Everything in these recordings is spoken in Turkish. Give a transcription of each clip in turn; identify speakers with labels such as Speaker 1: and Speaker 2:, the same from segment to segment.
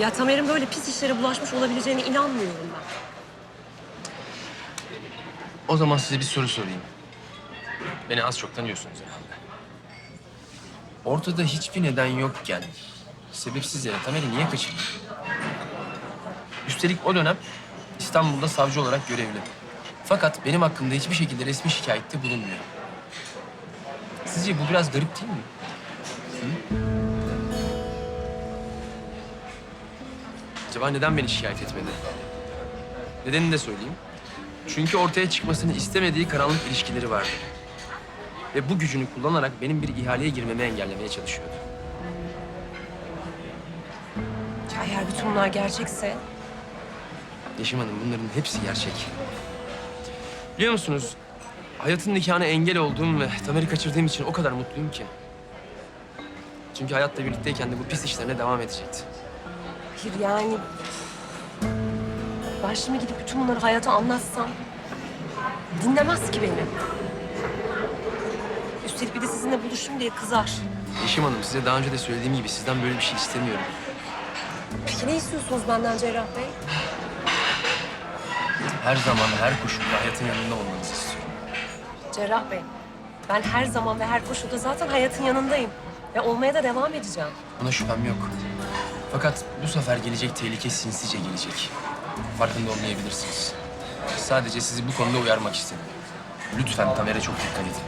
Speaker 1: Ya Tamer'in böyle pis işlere bulaşmış olabileceğine inanmıyorum ben.
Speaker 2: O zaman size bir soru sorayım. Beni az çok tanıyorsunuz herhalde. Ortada hiçbir neden yokken sebepsiz yere Tamer'i niye kaçırdın? Üstelik o dönem İstanbul'da savcı olarak görevli. Fakat benim hakkımda hiçbir şekilde resmi şikayette bulunmuyor. Sizce bu biraz garip değil mi? Hı? Acaba neden beni şikayet etmedi? Nedenini de söyleyeyim. Çünkü ortaya çıkmasını istemediği karanlık ilişkileri vardı. Ve bu gücünü kullanarak benim bir ihaleye girmemi engellemeye çalışıyordu.
Speaker 1: Ya eğer bütün bunlar gerçekse
Speaker 2: Yeşim Hanım bunların hepsi gerçek. Biliyor musunuz? Hayatın nikahına engel olduğum ve Tamer'i kaçırdığım için o kadar mutluyum ki. Çünkü hayatla birlikteyken de bu pis işlerine devam edecekti.
Speaker 1: Hayır yani... Ben şimdi gidip bütün bunları hayata anlatsam... Dinlemez ki beni. Üstelik bir de sizinle buluştum diye kızar.
Speaker 2: Yeşim Hanım size daha önce de söylediğim gibi sizden böyle bir şey istemiyorum.
Speaker 1: Peki ne istiyorsunuz benden Cerrah Bey?
Speaker 2: Her zaman, her koşulda hayatın yanında olmanızı istiyorum.
Speaker 1: Cerrah Bey, ben her zaman ve her koşulda zaten hayatın yanındayım. Ve olmaya da devam edeceğim.
Speaker 2: Buna şüphem yok. Fakat bu sefer gelecek tehlike sinsice gelecek. Farkında olmayabilirsiniz. Sadece sizi bu konuda uyarmak istedim. Lütfen Tamer'e çok dikkat edin.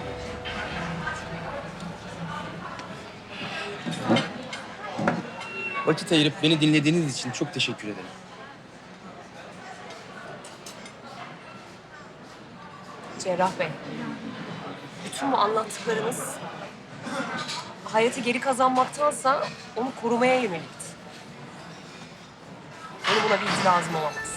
Speaker 2: Vakit ayırıp beni dinlediğiniz için çok teşekkür ederim.
Speaker 1: Cerrah Bey, bütün bu anlattıklarınız hayatı geri kazanmaktansa onu korumaya yönelikti. Benim buna bir itirazım olamaz.